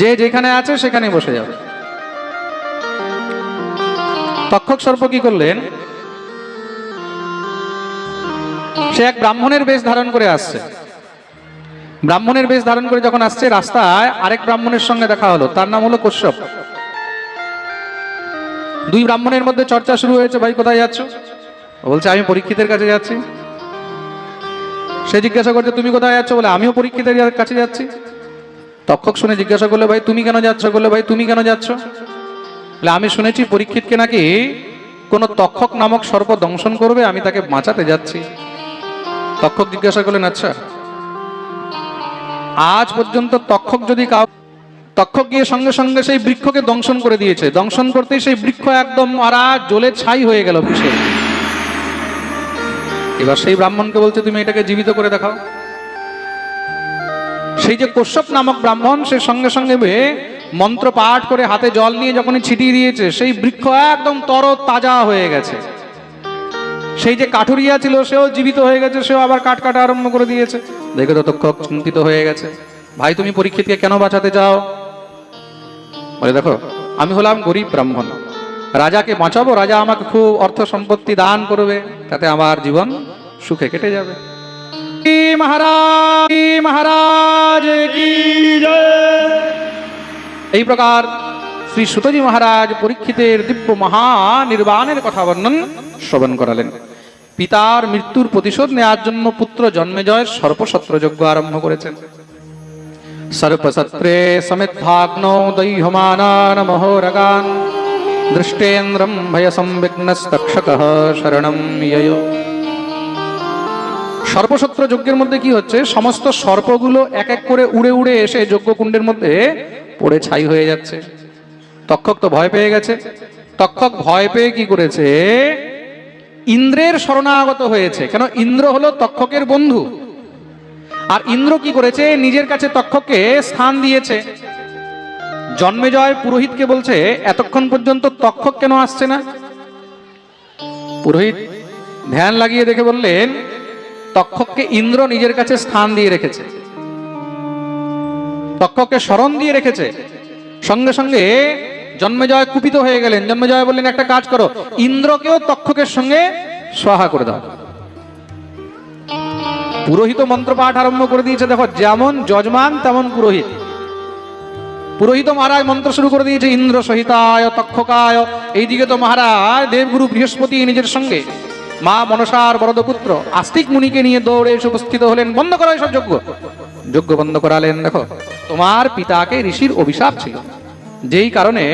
যে যেখানে আছে সেখানে বসে যাবে তক্ষক সর্প কি করলেন? সে এক ব্রাহ্মণের বেশ ধারণ করে আসছে। ব্রাহ্মণের বেশ ধারণ করে যখন আসছে রাস্তায়, আরেক ব্রাহ্মণের সঙ্গে দেখা হলো। তার নাম হলো কশ্যপ। দুই ব্রাহ্মণের মধ্যে চর্চা শুরু হয়েছে, ভাই, কোথায় যাচ্ছ? বলছে, আমি পরীক্ষিতের কাছে যাচ্ছি। সে জিজ্ঞাসা করছে, তুমি কোথায় যাচ্ছ? বলে, আমিও পরীক্ষিতের কাছে যাচ্ছি। তক্ষক শুনে জিজ্ঞাসা করলে, ভাই, তুমি কেন যাচ্ছ? বললে, ভাই, তুমি কেন যাচ্ছ? বলে, আমি শুনেছি পরীক্ষিতকে নাকি কোনো তক্ষক নামক সর্প দংশন করবে, আমি তাকে বাঁচাতে যাচ্ছি। তক্ষক জিজ্ঞাসা করলেন আচ্ছা আজ পর্যন্ত তক্ষক যদি কাউ তক্ষক গিয়ে সঙ্গে সঙ্গে সেই বৃক্ষকে দংশন করে দিয়েছে। দংশন করতেই সেই বৃক্ষ একদম আরা জ্বলে ছাই হয়ে গেল পিসে এবার সেই ব্রাহ্মণকে বলছে, তুমি এটাকে জীবিত করে দেখাও। সেই যে কশ্যপ নামক ব্রাহ্মণ, সে সঙ্গে সঙ্গে মন্ত্র পাঠ করে হাতে জল নিয়ে যখনই ছিটিয়ে দিয়েছে, সেই বৃক্ষ একদম তর তাজা হয়ে গেছে। সেই যে কাঠুরিয়া ছিল, সেও জীবিত হয়ে গেছে, সেও আবার কাঠ কাটা আরম্ভ করে দিয়েছে। দেখে তো তক্ষক চিন্তিত হয়ে গেছে। ভাই, তুমি পরীক্ষিতকে কেন বাঁচাতে চাও? বলে, দেখো, আমি হলাম গরিব ব্রাহ্মণ। রাজাকে বাঁচাবো, রাজা আমাকে খুব অর্থ সম্পত্তি দান করবে, তাতে আমার জীবন সুখে কেটে যাবে। মহারাজ মহারাজ এই প্রকার শ্রী সুতজি মহারাজ পরীক্ষিতের দিব্য মহানির্বাণের কথা বর্ণন, শ্রবণ করালেন। পিতার মৃত্যুর প্রতিশোধ নেওয়ার জন্য পুত্র জন্মেজয়ের সর্পসত্র যজ্ঞ আরম্ভ করেছেন। সর্পসত্রে সমিদ্ভাগ্ন দৈহমানান মহোরগান, দৃষ্টেন্দ্রম ভয় সংবিঘ্নস্তক্ষক শরণম ইয় সর্পসত্র যজ্ঞের মধ্যে কি হচ্ছে? সমস্ত সর্পগুলো এক এক করে উড়ে উড়ে এসে যজ্ঞকুণ্ডের মধ্যে পড়ে ছাই হয়ে যাচ্ছে। তক্ষক তো ভয় পেয়ে গেছে। তক্ষক ভয় পেয়ে কি করেছে? ইন্দ্রের শরণাগত হয়েছে। কেন? ইন্দ্র হলো তক্ষকের বন্ধু। আর ইন্দ্র কি করেছে? নিজের কাছে তক্ষককে স্থান দিয়েছে। জন্মেজয় পুরোহিতকে বলছে, এতক্ষণ পর্যন্ত তক্ষক কেন আসছে না? পুরোহিত ধ্যান লাগিয়ে দেখে বললেন তক্ষককে ইন্দ্র নিজের কাছে স্থান দিয়ে রেখেছে। তক্ষককে স্মরণ দিয়ে রেখেছে। সঙ্গে সঙ্গে জন্মেজয় কুপিত হয়ে গেলেন। জন্মেজয় বললেন, একটা কাজ করো, ইন্দ্রকেও তক্ষকের সঙ্গে সহা করে দাও। পুরোহিত মন্ত্রপাঠ আরম্ভ করে দিয়েছে। দেখো, যেমন যজমান, তেমন পুরোহিত। পুরোহিত মহারাজ মন্ত্র শুরু করে দিয়েছে, ইন্দ্র সহিতায়, তক্ষকায়। এইদিকে তো মহারাজ দেবগুরু বৃহস্পতি নিজের সঙ্গে মা মনসার বরদপুত্র আস্তিক মুনিকে নিয়ে দৌড়ে এসে উপস্থিত হলেন। বন্ধ করো এসব যজ্ঞ। যজ্ঞ বন্ধ করালেন, দেখো, তোমার পিতাকে ঋষির অভিশাপ ছিল। যেই কারণে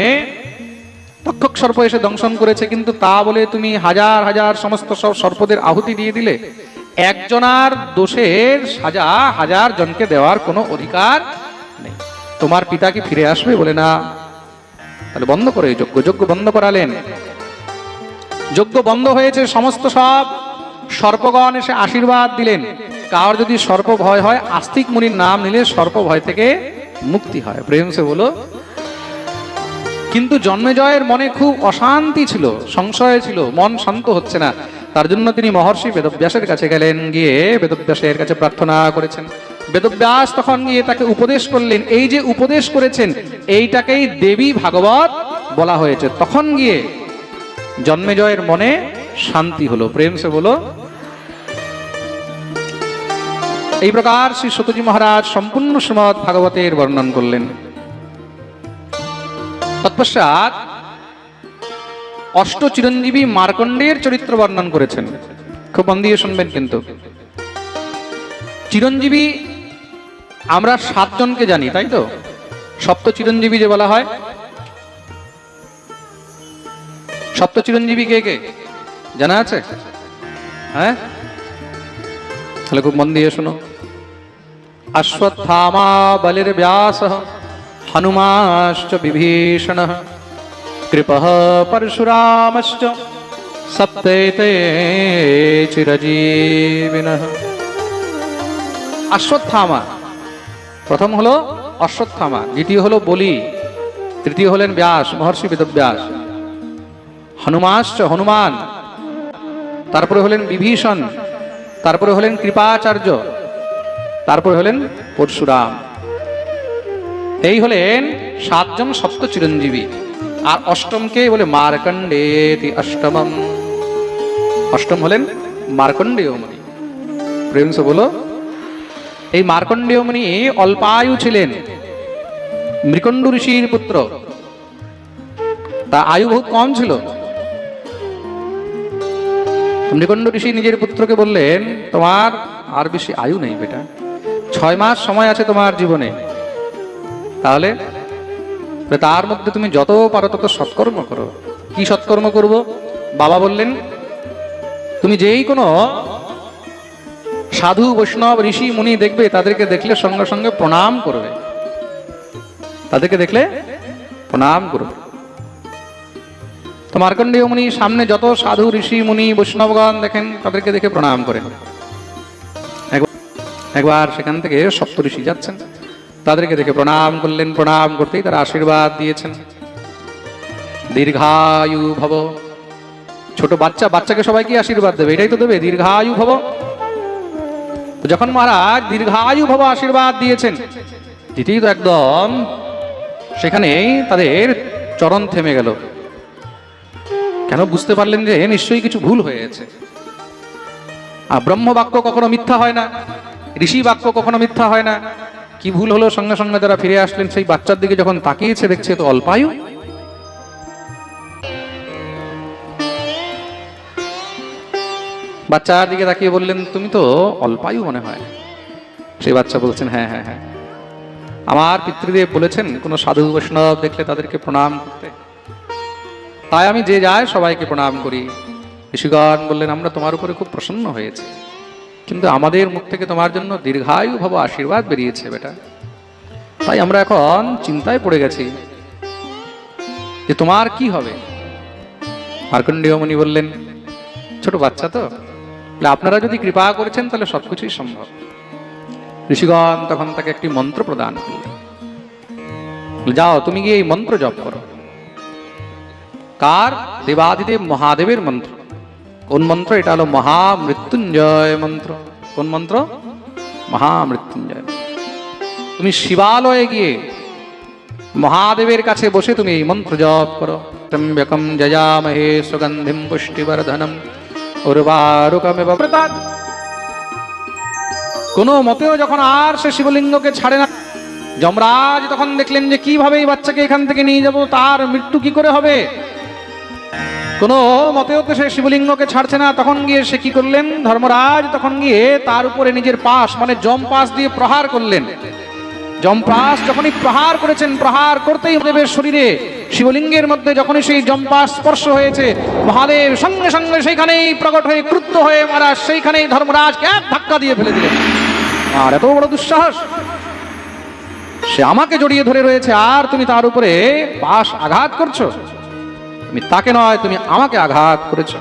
তক্ষক সর্প এসে দংশন করেছে, কিন্তু তা বলে তুমি হাজার হাজার সমস্ত সব সর্পদের আহুতি দিয়ে দিলে। একজনার দোষের সাজা হাজার জনকে দেওয়ার কোনো অধিকার নেই। তোমার পিতা কি ফিরে আসবে? বলে না। তাহলে বন্ধ করে যজ্ঞ। যজ্ঞ বন্ধ করালেন। যজ্ঞ বন্ধ হয়েছে, সমস্ত সব সর্পগণ এসে আশীর্বাদ দিলেন। কার যদি সর্প ভয় হয়, আস্তিক মুনির নাম নিলে সর্প ভয় থেকে মুক্তি হয়। প্রেম সে বলো কিন্তু জন্মেজয়ের মনে খুব অশান্তি ছিল, সংশয় ছিল, মন শান্ত হচ্ছে না। তার জন্য তিনি মহর্ষি বেদব্যাসের কাছে গেলেন, গিয়ে বেদব্যাসের কাছে প্রার্থনা করেছেন। বেদব্যাস তখন গিয়ে তাকে উপদেশ করলেন, এই যে উপদেশ করেছেন, এইটাকেই দেবী ভাগবত বলা হয়েছে। তখন গিয়ে জন্মেজয়ের মনে শান্তি হলো, প্রেম সে বলো। এই প্রকার শ্রী সতজি মহারাজ সম্পূর্ণ শ্রীমদ ভাগবতের বর্ণন করলেন। তৎপশ্চাৎ অষ্ট চিরঞ্জীবী মার্কণ্ডের চরিত্র বর্ণন করেছেন। খুব মন দিয়ে শুনবেন কিন্তু। চিরঞ্জীবী, আমরা সাতজনকে জানি, তাই তো? সপ্ত চিরঞ্জীবী যে বলা হয় সপ্ত চিরঞ্জীবী কে কে? জানা আছে? হ্যাঁ? তাহলে খুব মন দিয়ে শোনো। অশ্বত্থামা বলির ব্যাস হনুমাশ্চ বিভীষণ কৃপ পরশুরামশ্চ সপ্তেতে চিরজীবিন। অশ্বত্থামা প্রথম হলো অশ্বত্থামা, দ্বিতীয় হলো বলি, তৃতীয় হলেন ব্যাস, মহর্ষি বেদব্যাস। হনুমাশ্চ হনুমান। তারপরে হলেন বিভীষণ, তারপরে হলেন কৃপাচার্য, তারপরে হলেন পরশুরাম। এই হলেন সাতজন সপ্ত চিরঞ্জীবী আর অষ্টমকে বলে মার্কণ্ডেতি অষ্টমম। অষ্টম হলেন মার্কণ্ডেয় প্রেমস বলো, এই মার্কণ্ডেয় মুনি অল্পায়ু ছিলেন, মৃকণ্ড ঋষির পুত্র। তা আয়ু বহুত কম ছিল। মৃকণ্ড ঋষি নিজের পুত্রকে বললেন, তোমার আর বেশি আয়ু নেই বেটা। ছয় মাস সময় আছে তোমার জীবনে। তাহলে তার মধ্যে তুমি যত পারো তত সৎকর্ম করো। কি সৎকর্ম করব? বাবা বললেন, তুমি যেই কোনো সাধু, বৈষ্ণব, ঋষি, মুনি দেখবে, তাদেরকে দেখলে সঙ্গে সঙ্গে প্রণাম করবে। তাদেরকে দেখলে প্রণাম করবে। তো মার্কণ্ডেয় মুনি, সামনে যত সাধু, ঋষি, মুনি, বৈষ্ণবগণ দেখেন, তাদেরকে দেখে প্রণাম করেন। একবার- সেখান থেকে সপ্ত ঋষি যাচ্ছেন। তাদেরকে দেখে প্রণাম করলেন, প্রণাম করতেই তারা আশীর্বাদ দিয়েছেন। দীর্ঘায়ু ভব। ছোট বাচ্চা, বাচ্চাকে সবাইকে আশীর্বাদ দেবে? এটাই তো দেবে, দীর্ঘায়ু ভব। যখন মহারাজ দীর্ঘায়ু ভব আশীর্বাদ দিয়েছেন তো একদম, সেখানেই তাদের চরণ থেমে গেল। কেন বুঝতে পারলেন যে নিশ্চয়ই কিছু ভুল হয়েছে? আর ব্রহ্ম বাক্য কখনো মিথ্যা হয় না ঋষি বাক্য কখনো মিথ্যা হয় না। কি ভুল হলো সঙ্গে সঙ্গে তারা ফিরে আসলেন, সেই বাচ্চার দিকে যখন তাকিয়েছে, দেখছে তো অল্পায়ু। বাচ্চার দিকে তাকিয়ে বললেন, তুমি তো অল্পায়ু মনে হয়? সেই বাচ্চা বলছেন হ্যাঁ হ্যাঁ হ্যাঁ। আমার পিতৃদেব বলেছেন, কোনো সাধু বৈষ্ণব দেখলে তাদেরকে প্রণাম করতে। তাই আমি যে যায় সবাইকে প্রণাম করি। ঋষিগণ বললেন, আমরা তোমার উপরে খুব প্রসন্ন হয়েছে। কিন্তু আমাদের মুখ থেকে তোমার জন্য দীর্ঘায়ু ভাব আশীর্বাদ বেরিয়েছে, বেটা। তাই আমরা এখন চিন্তায় পড়ে গেছি যে তোমার কি হবে। মার্কণ্ডেয় মুনি বললেন, ছোট বাচ্চা তো আপনারা যদি কৃপা করেছেন, তাহলে সবকিছুই সম্ভব। ঋষিগণ তখন তাকে একটি মন্ত্র প্রদান করলেন। যাও, তুমি গিয়ে এই মন্ত্র জপ করো। কার? দেবাদিদেব মহাদেবের মন্ত্র। কোন মন্ত্র? এটা হলো মহামৃত্যুঞ্জয় মন্ত্র। কোন মন্ত্র? মহামৃত্যুঞ্জয়। তুমি শিবালয়ে গিয়ে মহাদেবের কাছে বসে তুমি এই মন্ত্র জপ করো। ত্রম্বকম জয়ামহে সুগন্ধিম পুষ্টিবর্ধনম উর্বারুকমেব কোনো মতেও যখন আর সে শিবলিঙ্গকে ছাড়ে না, যমরাজ তখন দেখলেন যে কীভাবে এই বাচ্চাকে এখান থেকে নিয়ে যাব, তার মৃত্যু কি করে হবে? কোনো মতেও তো সে শিবলিঙ্গকে ছাড়ছে না। তখন গিয়ে সে কি করলেন? ধর্মরাজ তখন গিয়ে তার উপরে নিজের পাশ মানে জম পাশ দিয়ে প্রহার করলেন। জম্পাস যখনই প্রহার করেছেন, প্রহার করতেই দেবের শরীরে। শিবলিঙ্গের মধ্যে যখনই সেই জম্পাস স্পর্শ হয়েছে, মহাদেব সঙ্গে সঙ্গে সেইখানেই প্রকট হয়ে ক্রুদ্ধ হয়ে মারা, সেইখানেই ধর্মরাজকে এক ধাক্কা দিয়ে ফেলে দিলেন। আর এত বড় দুঃসাহস! সে আমাকে জড়িয়ে ধরে রয়েছে, আর তুমি তার উপরে পাশ আঘাত করছ? তুমি তাকে নয়, তুমি আমাকে আঘাত করেছ।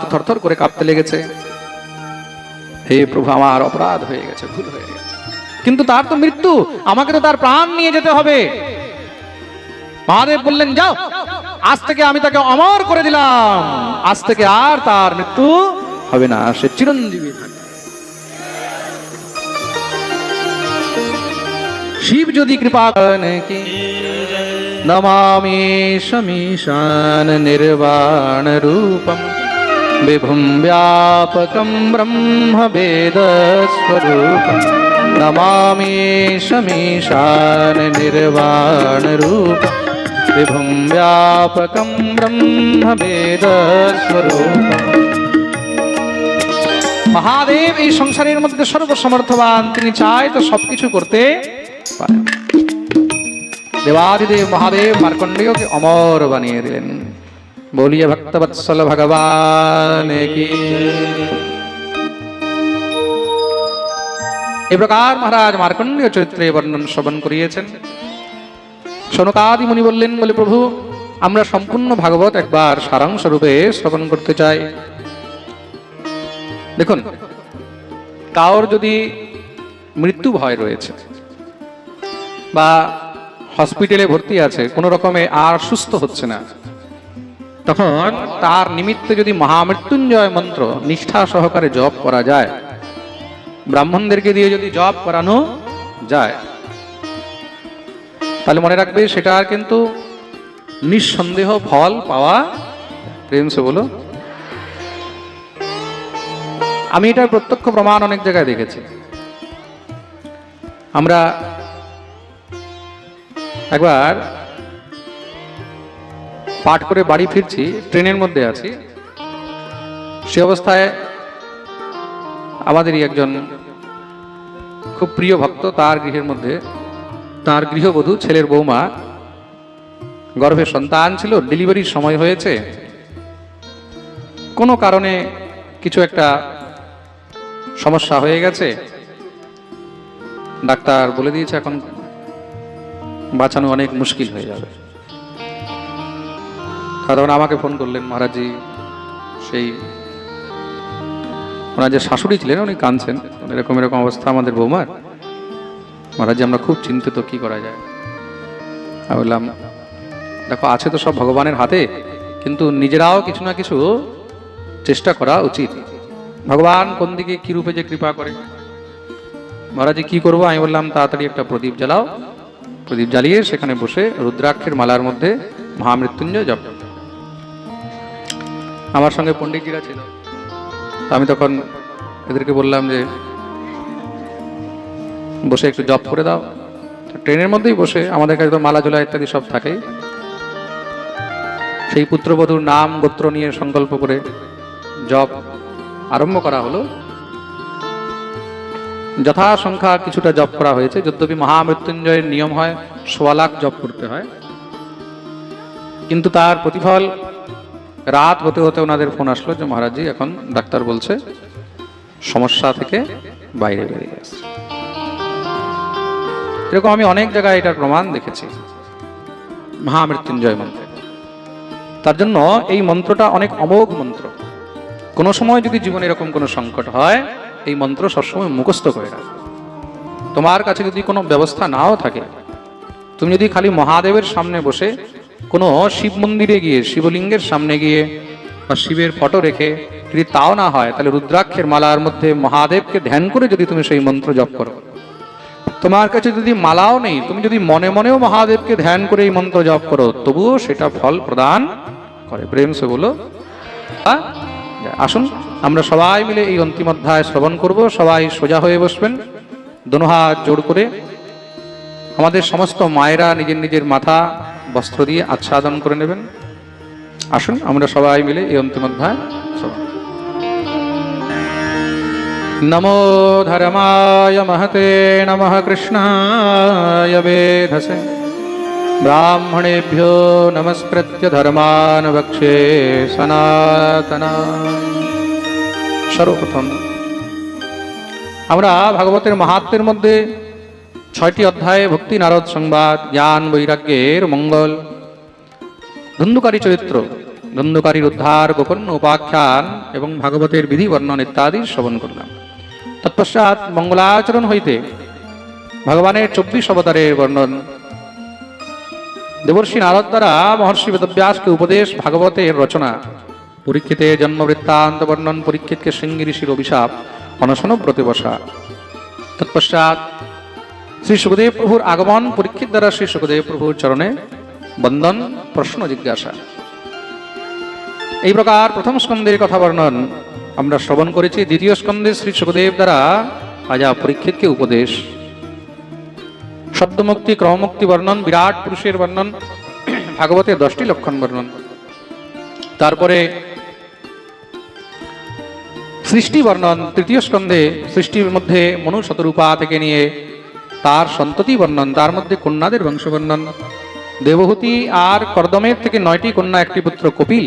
তো থরথর করে কাঁপতে লেগেছে। হে প্রভু, আমার অপরাধ হয়ে গেছে, ভুল হয়ে গেছে। কিন্তু তার তো মৃত্যু, আমাকে তো তার প্রাণ নিয়ে যেতে হবে। মহাদেব বললেন, যাও, আজ থেকে আমি তাকে অমর করে দিলাম। আজ থেকে আর তার মৃত্যু হবে না, সে চিরঞ্জীবী শিব যদি কৃপা করেন, কি? স্বরূপম নমামি শমীশান নির্বাণ রূপম বিভুম ব্যাপকম ব্রহ্ম বেদ স্বরূপম মহাদেব এই সংসারের মধ্যে সর্বসমর্থবান, তিনি চায় তো সবকিছু করতে পারেন। দেবাদিদেব মহাদেব মার্কণ্ডেয়কে অমর বানিয়ে দিলেন। বলিয়ে ভক্তবৎসল ভগবান এই প্রকার মহারাজ মার্কণ্ডেয় চরিত্রে বর্ণন শ্রবণ করিয়েছেন। সনকাদি মুনি বললেন, বলে প্রভু, আমরা সম্পূর্ণ ভাগবত একবার সারাংশ রূপে শ্রবণ করতে চাই। দেখুন কার যদি মৃত্যু ভয় রয়েছে বা হসপিটালে ভর্তি আছে, কোনো রকমে আর সুস্থ হচ্ছে না। তখন তার নিমিত্তে যদি মহামৃত্যুঞ্জয় মন্ত্র নিষ্ঠা সহকারে জপ করা যায়, ব্রাহ্মণদেরকে দিয়ে যদি জপ করানো যায়, তাহলে মনে রাখবে সেটা আর কিন্তু নিঃসন্দেহ ফল পাওয়া প্রেম সে বলো। আমি এটার প্রত্যক্ষ প্রমাণ অনেক জায়গায় দেখেছি। আমরা একবার পাঠ করে বাড়ি ফিরছি, ট্রেনের মধ্যে আছি। সে অবস্থায় আমাদেরই একজন খুব প্রিয় ভক্ত, তার গৃহের মধ্যে, তার গৃহবধূ, ছেলের বৌমা, গর্ভে সন্তান ছিল, ডেলিভারির সময় হয়েছে। কোনো কারণে কিছু একটা সমস্যা হয়ে গেছে। ডাক্তার বলে দিয়েছে, এখন বাঁচানো অনেক মুশকিল হয়ে যাবে। তখন আমাকে ফোন করলেন মহারাজজি, সেই ওনার যে শাশুড়ি ছিলেন, উনি কাঁদছেন। এরকম এরকম অবস্থা আমাদের বৌমার। মহারাজ আমরা খুব চিন্তিত কি করা যায়। আমি বললাম, দেখো, আছে তো সব ভগবানের হাতে, কিন্তু নিজেরাও কিছু না কিছু চেষ্টা করা উচিত। ভগবান কোন দিকে কি রূপে যে কৃপা করে। মহারাজ কি করব? আমি বললাম, তাড়াতাড়ি একটা প্রদীপ জ্বালাও। প্রদীপ জ্বালিয়ে সেখানে বসে রুদ্রাক্ষের মালার মধ্যে মহামৃত্যুঞ্জয় জপ। আমার সঙ্গে পণ্ডিতজিরা ছিল। আমি তখন এদেরকে বললাম যে, বসে একটু জব করে দাও। ট্রেনের মধ্যেই বসে আমাদের কাছে তো মালা জোলা ইত্যাদি সব থাকে সেই পুত্রবধূর নাম, গোত্র নিয়ে সংকল্প করে জব আরম্ভ করা হলো। যথাসংখ্যা কিছুটা জব করা হয়েছে। যদ্যপি মহামৃত্যুঞ্জয়ের নিয়ম হয়, সোয়া লাখ জব করতে হয়। কিন্তু তার প্রতিফল রাত হতে হতে ওনাদের ফোন আসলো যে, মহারাজজি, এখন ডাক্তার বলছে সমস্যা থেকে বাইরে বেরিয়ে গেছে। এরকম আমি অনেক জায়গায় এটার প্রমাণ দেখেছি, মহামৃত্যুঞ্জয় মন্ত্রে। তার জন্য এই মন্ত্রটা অনেক অমোঘ মন্ত্র। কোনো সময় যদি জীবনে এরকম কোনো সংকট হয় এই মন্ত্র সবসময় মুখস্থ করে রাখো তোমার কাছে যদি কোনো ব্যবস্থা নাও থাকে, তুমি যদি খালি মহাদেবের সামনে বসে কোনো শিব মন্দিরে গিয়ে, শিবলিঙ্গের সামনে গিয়ে বা শিবের ফটো রেখে যদি তাও না হয়, তাহলে রুদ্রাক্ষের মালার মধ্যে মহাদেবকে ধ্যান করে যদি তুমি সেই মন্ত্র জপ করো তোমার কাছে যদি মালাও নেই, তুমি যদি মনে মনেও মহাদেবকে ধ্যান করে এই মন্ত্র জপ করো, তবুও সেটা ফল প্রদান করে প্রেম সে বলো হ্যাঁ? আসুন, আমরা সবাই মিলে এই অন্তিম অধ্যায় শ্রবণ করব। সবাই সোজা হয়ে বসবেন। দোনো হাত জোড় করে। আমাদের সমস্ত মায়েরা নিজের নিজের মাথা, বস্ত্র দিয়ে আচ্ছাদন করে নেবেন। আসুন, আমরা সবাই মিলে এই অন্তিম অধ্যায় শ্রবণ নমো ধর্মায় মহতে নমঃ কৃষ্ণায় বেধসে ব্রাহ্মণেভ্যো নমস্কৃত্য ধর্মান বক্ষে সনাতনা সর্বপ্রথম আমরা ভাগবতের মাহাত্মের মধ্যে ছয়টি অধ্যায়ে ভক্তি, নারদ, সংবাদ, জ্ঞান, বৈরাগ্যের মঙ্গল, ধন্দুকারী চরিত্র, ধন্দুকারীর উদ্ধার, গোপন উপাখ্যান এবং ভাগবতের বিধি, বর্ণন ইত্যাদি শ্রবণ করলাম। তৎপশ্চাৎ মঙ্গলাচরণ হইতে ভগবানের চব্বিশ অবতারের বর্ণন দেবর্ষী নারদ দ্বারা মহর্ষি বেদব্যাসকে উপদেশ ভাগবতের রচনা। পরীক্ষিতে জন্ম বৃত্তান্ত বর্ণন পরীক্ষিতকে সিংহী ঋষির অভিশাপ, অনশন ব্রতে বসা তৎপশ্চাৎ শ্রী সুখদেব প্রভুর আগমন পরীক্ষিত দ্বারা শ্রী সুখদেব প্রভুর চরণে বন্দন, প্রশ্ন, জিজ্ঞাসা। এই প্রকার প্রথম স্কন্ধের কথা বর্ণন আমরা শ্রবণ করেছি। দ্বিতীয় স্কন্ধে শ্রী সুখদেব দ্বারা আজা পরীক্ষিতকে উপদেশ। শব্দমুক্তি ক্রমমুক্তি বর্ণন, বিরাট পুরুষের বর্ণন, ভাগবতের দশটি লক্ষণ বর্ণন। তারপরে সৃষ্টি বর্ণন, তৃতীয় স্কন্ধে সৃষ্টির মধ্যে মনু শতরূপা থেকে নিয়ে তার সন্ততি বর্ণন, তার মধ্যে কন্যাদের বংশ বর্ণন। দেবহূতি আর কর্দমের থেকে নয়টি কন্যা, একটি পুত্র কপিল।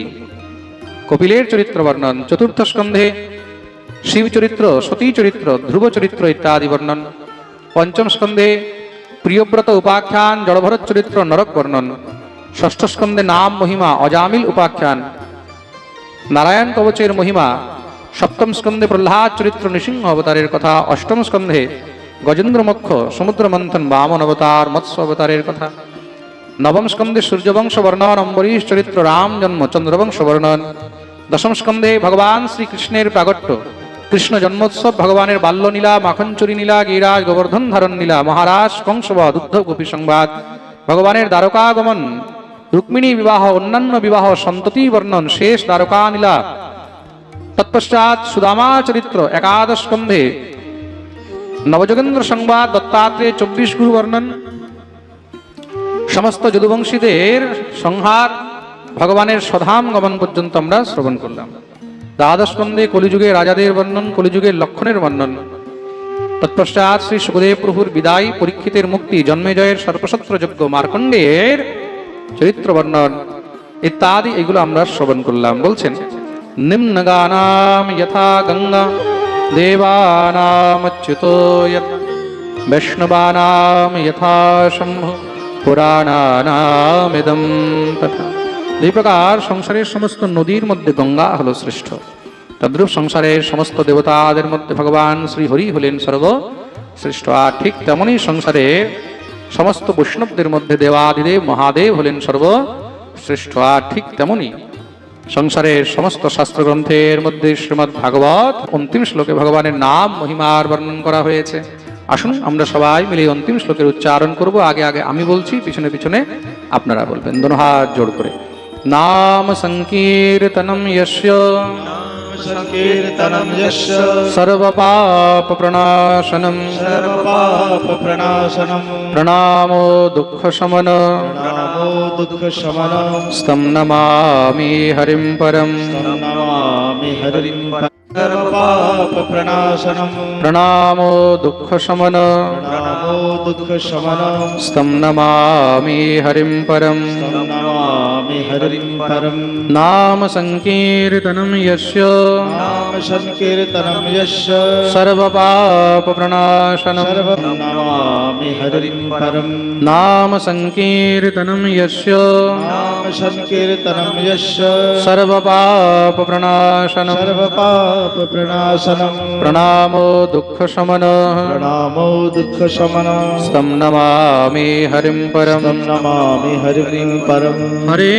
কপিলের চরিত্র বর্ণন, চতুর্থ স্কন্ধে শিব চরিত্র সতী চরিত্র ধ্রুব চরিত্র ইত্যাদি বর্ণন। পঞ্চম স্কন্ধে প্রিয়ব্রত উপাখ্যান জড়ভরত চরিত্র নরক বর্ণন। ষষ্ঠ স্কন্ধে নাম মহিমা অজামিল উপাখ্যান। নারায়ণ কবচের মহিমা সপ্তম স্কন্ধে প্রহ্লাদ চরিত্র নৃসিংহ অবতারের কথা অষ্টম স্কন্ধে গজেন্দ্র মক্ষ সমুদ্র মন্থন বামন অবতার মৎস্য অবতারের কথা। নবম স্কন্ধে সূর্যবংশ বর্ণন, অম্বরীশ চরিত্র রাম জন্ম চন্দ্রবংশ বর্ণন। দশম স্কন্ধে ভগবান শ্রীকৃষ্ণের প্রাগট্য কৃষ্ণ জন্মোৎসব, ভগবানের বাল্যলীলা, মাখনচুরি নীলা গিরাজ গোবর্ধন ধারণ নীলা মহারাজ কংসবধ উদ্ধব গোপী সংবাদ, ভগবানের দ্বারকাগমন, রুক্মিণী বিবাহ, অন্যান্য বিবাহ, সন্ততি বর্ণন, শেষ দ্বারকা নীলা তৎপশ্চাৎ সুদামা চরিত্র, একাদশ স্কন্ধে নবযোগেন্দ্র সংবাদ, দত্তাত্রেয় চব্বিশ গুরু বর্ণন। সমস্ত যদুবংশীদের সংহার, ভগবানের সধাম গমন পর্যন্ত আমরা শ্রবণ করলাম। দ্বাদশ স্কন্ধে কলিযুগে রাজাদের বর্ণন, কলিযুগের লক্ষণের বর্ণন। তৎপশ্চাৎ শ্রী সুখদেব প্রভুর বিদায়, পরীক্ষিতের মুক্তি জন্মেজয়ের সর্বশত্র যজ্ঞ মার্কণ্ডের চরিত্র বর্ণন। ইত্যাদি এগুলো আমরা শ্রবণ করলাম। বলছেন নিম্ন গানাম যথা গঙ্গা দেবানামচ্যুতো বৈষ্ণবানাম যথা শম্ভু পুরাণানামিদম তথা। এই প্রকার সংসারের সমস্ত নদীর মধ্যে গঙ্গা হলো শ্রেষ্ঠ। তদ্রূপ সংসারের সমস্ত দেবতাদের মধ্যে ভগবান শ্রী হরি হলেন সর্ব শ্রেষ্ঠ, আর ঠিক তেমনই সংসারে সমস্ত বৈষ্ণবদের মধ্যে দেবাদিদেব, মহাদেব হলেন সর্ব শ্রেষ্ঠ, আর ঠিক তেমনই সংসারের সমস্ত শাস্ত্রগ্রন্থের মধ্যে শ্রীমৎ ভাগবত অন্তিম শ্লোকে ভগবানের নাম মহিমার বর্ণন করা হয়েছে। আসুন আমরা সবাই মিলে অন্তিম শ্লোকের উচ্চারণ করব। আগে আগে আমি বলছি, পিছনে পিছনে আপনারা বলবেন। দোনো হাত জোড় করে। नाम संकीर्तनं यस्य। संकीर्तनं यस्य। सर्वपापप्रणाशनं। सर्वपापप्रणाशनं। प्रणामो दुःखशमन। प्रणामो दुःखशमन। स्तं नमामि हरिं परं नमामि हरिं सर्वपापप्रणाशनं। प्रणामो दुःखशमन। प्रणामो दुःखशमन। स्तं नमामि हरिं परं नमामि नमामि हरिं परम् नाम सङ्कीर्तनं यस्य। नाम सङ्कीर्तनं यस्य। सर्वपापप्रणाशनं। नमामि हरिं परम् नाम सङ्कीर्तनं यस्य। नाम सङ्कीर्तनं यस्य। सर्वपापप्रणाशनं। सर्वपापप्रणाशनं। प्रणामो दुःखशमनः। प्रणामो दुःखशमनः। स्तं नमामि हरिं परं नमामि हरिं परम्। हरे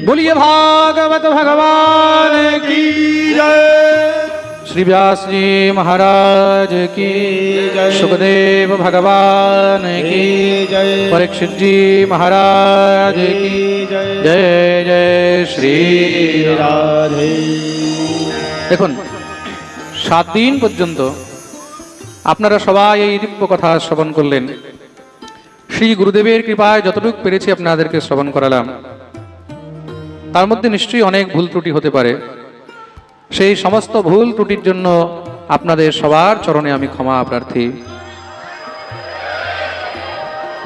রাম রাম রাম হরে হরে बोलिए भागवत भगवान की जय श्री व्यास जी महाराज की जय। सुखदेव भगवान की जय परीक्षित जी महाराज की जय जय जय श्री রাধে দেখুন সাত দিন পর্যন্ত আপনারা সবাই এই দিব্য কথা শ্রবণ করলেন শ্রী গুরুদেবের কৃপায় যতটুকু পেরেছি আপনাদেরকে শ্রবণ করালাম তার মধ্যে নিশ্চয়ই অনেক ভুল ত্রুটি হতে পারে। সেই সমস্ত ভুল ত্রুটির জন্য আপনাদের সবার চরণে আমি ক্ষমা প্রার্থী।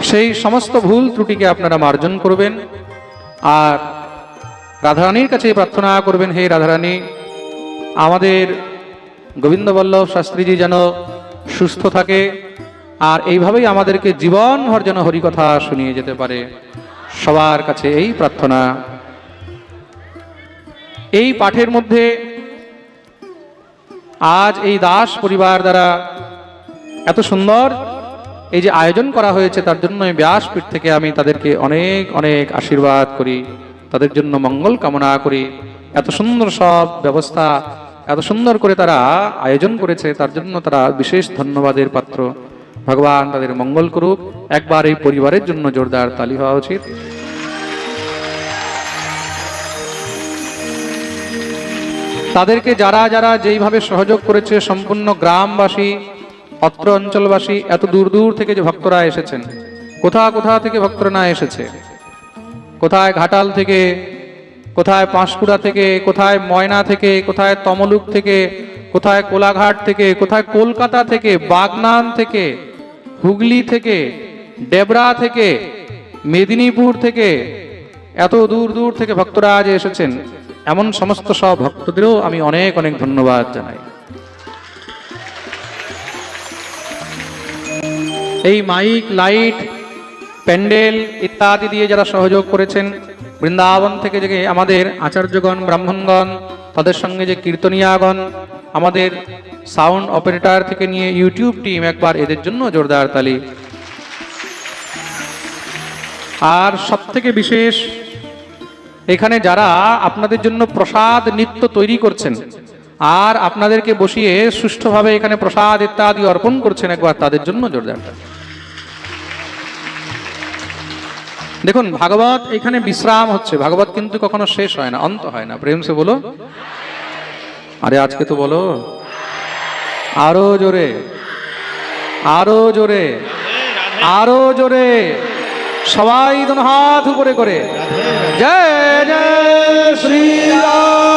সেই সমস্ত ভুল ত্রুটিকে আপনারা মার্জন করবেন। আর রাধারানীর কাছে প্রার্থনা করবেন, হে রাধারানী, আমাদের গোবিন্দবল্লভ শাস্ত্রীজি যেন সুস্থ থাকে, আর এইভাবেই আমাদেরকে জীবনভর যেন হরিকথা শুনিয়ে যেতে পারে। সবার কাছে এই প্রার্থনা। এই পাঠের মধ্যে আজ এই দাস পরিবার দ্বারা এত সুন্দর এই যে আয়োজন করা হয়েছে, তার জন্য এই ব্যাসপীঠ থেকে আমি তাদেরকে অনেক অনেক আশীর্বাদ করি, তাদের জন্য মঙ্গল কামনা করি। এত সুন্দর সব ব্যবস্থা, এত সুন্দর করে তারা আয়োজন করেছে, তার জন্য তারা বিশেষ ধন্যবাদের পাত্র। ভগবান তাদের মঙ্গল করুক। একবার এই পরিবারের জন্য জোরদার তালি হওয়া উচিত। তাদেরকে যারা যারা যেইভাবে সহযোগ করেছে সম্পূর্ণ গ্রামবাসী, অত্র অঞ্চলবাসী, এত দূর দূর থেকে যে ভক্তরা এসেছেন কোথা কোথা থেকে ভক্তরা এসেছে? কোথায় ঘাটাল থেকে, কোথায় পাঁশকুড়া থেকে, কোথায় ময়না থেকে, কোথায় তমলুক থেকে, কোথায় কোলাঘাট থেকে, কোথায় কলকাতা থেকে, বাগনান থেকে, হুগলি থেকে, ডেবরা থেকে, মেদিনীপুর থেকে, এত দূর দূর থেকে ভক্তরা আজ এসেছেন। এমন সমস্ত সব ভক্তদেরও আমি অনেক অনেক ধন্যবাদ জানাই। এই মাইক, লাইট, প্যান্ডেল ইত্যাদি দিয়ে যারা সহযোগ করেছেন, বৃন্দাবন থেকে যে আমাদের আচার্যগণ, ব্রাহ্মণগণ, তাদের সঙ্গে যে কীর্তনিয়াগণ, আমাদের সাউন্ড অপারেটর থেকে নিয়ে ইউটিউব টিম একবার এদের জন্য জোরদার তালি। আর সব থেকে বিশেষ এখানে যারা আপনাদের জন্য প্রসাদ নিত্য তৈরি করছেন, আর আপনাদেরকে বসিয়ে সুষ্ঠুভাবে এখানে প্রসাদ ইত্যাদি অর্পণ করছেন একবার তাদের জন্য জোরদার দেখুন, ভাগবত এখানে বিশ্রাম হচ্ছে। ভাগবত কিন্তু কখনো শেষ হয় না, অন্ত হয় না। প্রেম সে বলো, আরে আজকে তো বলো, আরও জোরে আরও জোরে আরও জোরে। সবাই দোনো হাত উপরে করে। জয় জয় শ্রী রাম